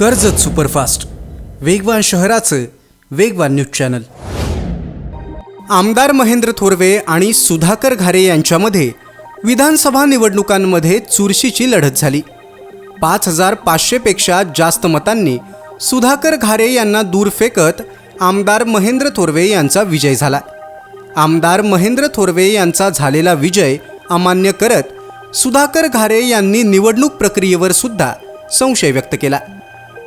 Karjat superfast. वेगवान शहराचं वेगवान न्यूज चॅनल. आमदार महेंद्र थोरवे आणि सुधाकर घारे यांच्यामध्ये विधानसभा निवडणुकांमध्ये चुरशीची लढत झाली. पाच हजार पाचशेपेक्षा जास्त मतांनी सुधाकर घारे यांना दूर फेकत आमदार महेंद्र थोरवे यांचा विजय झाला. आमदार महेंद्र थोरवे यांचा झालेला विजय अमान्य करत सुधाकर घारे यांनी निवडणूक प्रक्रियेवर सुद्धा संशय व्यक्त केला.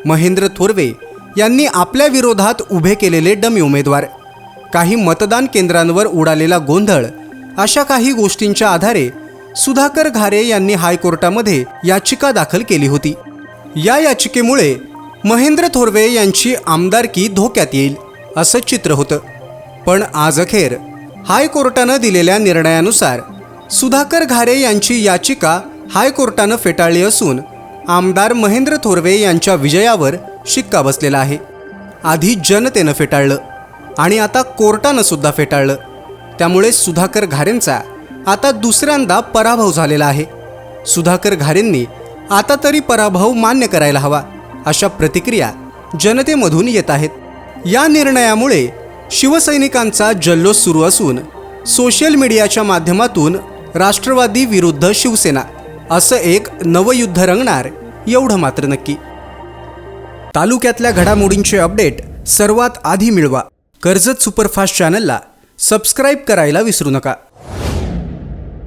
महेंद्र थोरवे यांनी आपल्या विरोधात उभे केलेले डमी उमेदवार. काही मतदान केंद्रांवर उडालेला गोंधळ अशा काही गोष्टींच्या आधारे सुधाकर घारे यांनी हायकोर्टामध्ये याचिका दाखल केली होती. या याचिकेमुळे महेंद्र थोरवे यांची आमदारकी धोक्यात येईल असं चित्र होतं. पण आज अखेर हायकोर्टानं दिलेल्या निर्णयानुसार सुधाकर घारे यांची याचिका हायकोर्टानं फेटाळली असून आमदार महेंद्र थोरवे यांच्या विजयावर शिक्का बसलेला आहे. आधी जनतेनं फेटाळलं आणि आता कोर्टानं सुद्धा फेटाळलं. त्यामुळे सुधाकर घारेंचा आता दुसऱ्यांदा पराभव झालेला आहे. सुधाकर घारेंनी आता तरी पराभव मान्य करायला हवा अशा प्रतिक्रिया जनतेमधून येत आहेत. या निर्णयामुळे शिवसैनिकांचा जल्लोष सुरू असून सोशल मीडियाच्या माध्यमातून राष्ट्रवादी विरुद्ध शिवसेना असं एक नवयुद्ध रंगणार एवढं मात्र नक्की. तालुक्यातल्या घडामोडींचे अपडेट सर्वात आधी मिळवा. कर्जत सुपरफास्ट चॅनलला सबस्क्राईब करायला विसरू नका.